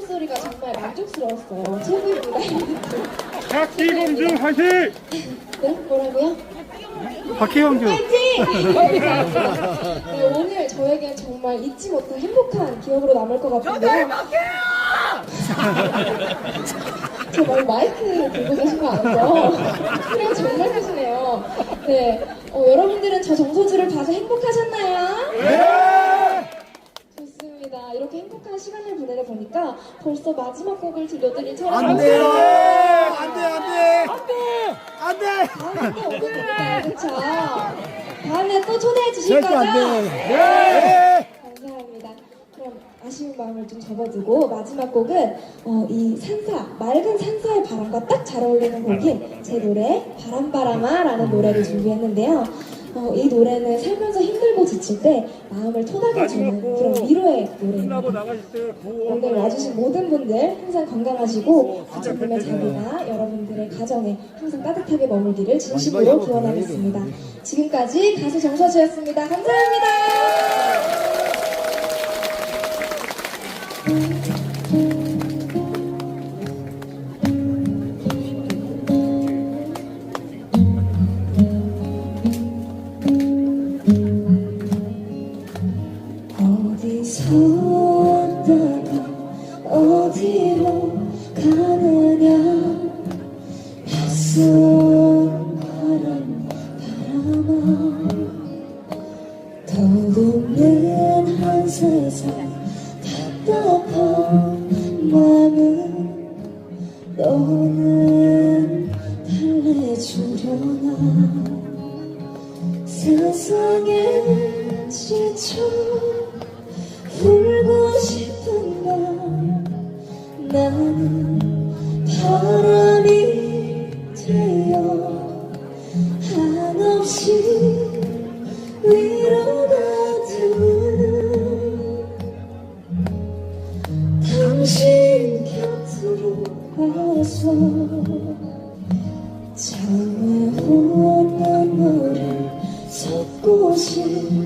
소리가 정말 만족스러웠어요. 최고입니다. 박기공주 화이팅! 네? 뭐라고요? 박희공주 네, 오늘 저에게 정말 잊지 못할 행복한 기억으로 남을 것 같은데요. 저 말고 마이크 들고 계신 거 아니죠? 그래 정말 크시네요. 네, 어, 여러분들은 저 정서주를 봐서 행복하셨나요? 네! 좋습니다. 이렇게 행복한 시간을 보내다 보니까 벌써 마지막 곡을 들려드릴 차례가 안 돼요! 안 돼, 안 돼! 안 돼! 다음에 또 오겠습니다. 그쵸? 다음에 또 초대해 주실 절대 거죠? 안 돼! 네! 감사합니다. 그럼 아쉬운 마음을 좀 접어두고 마지막 곡은 어, 이 산사 맑은 산사의 바람과 딱 잘 어울리는 곡인 제 노래 바람바람아라는 노래를 준비했는데요. 어, 이 노래는 살면서 힘들고 지칠 때 마음을 토닥여주는 그런 위로의 노래입니다. 오늘 와주신 모든 분들 항상 건강하시고 부처님의 자리가 여러분들의 가정에 항상 따뜻하게 머물기를 진심으로 기원하겠습니다. 지금까지 가수 정서주였습니다. 감사합니다. 어디로 가느냐? 낯선 바람 바람아. 더없는 한 세상 답답한 마음은 너는 달래주려나? 세상에 지쳐 울고 날 나는 바람이 되어 한없이 위로가 되는 당신 곁으로 와서 참아온 눈물을 섞고 싶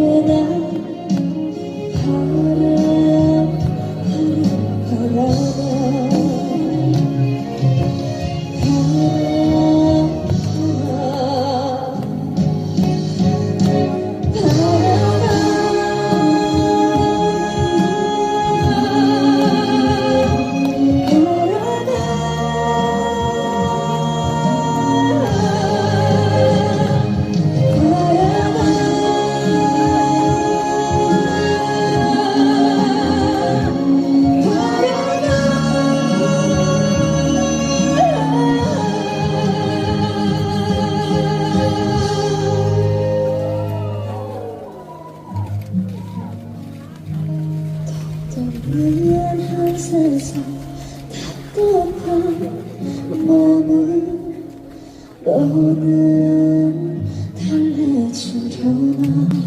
싶 세상 답답한 마음은 너는 달래주려나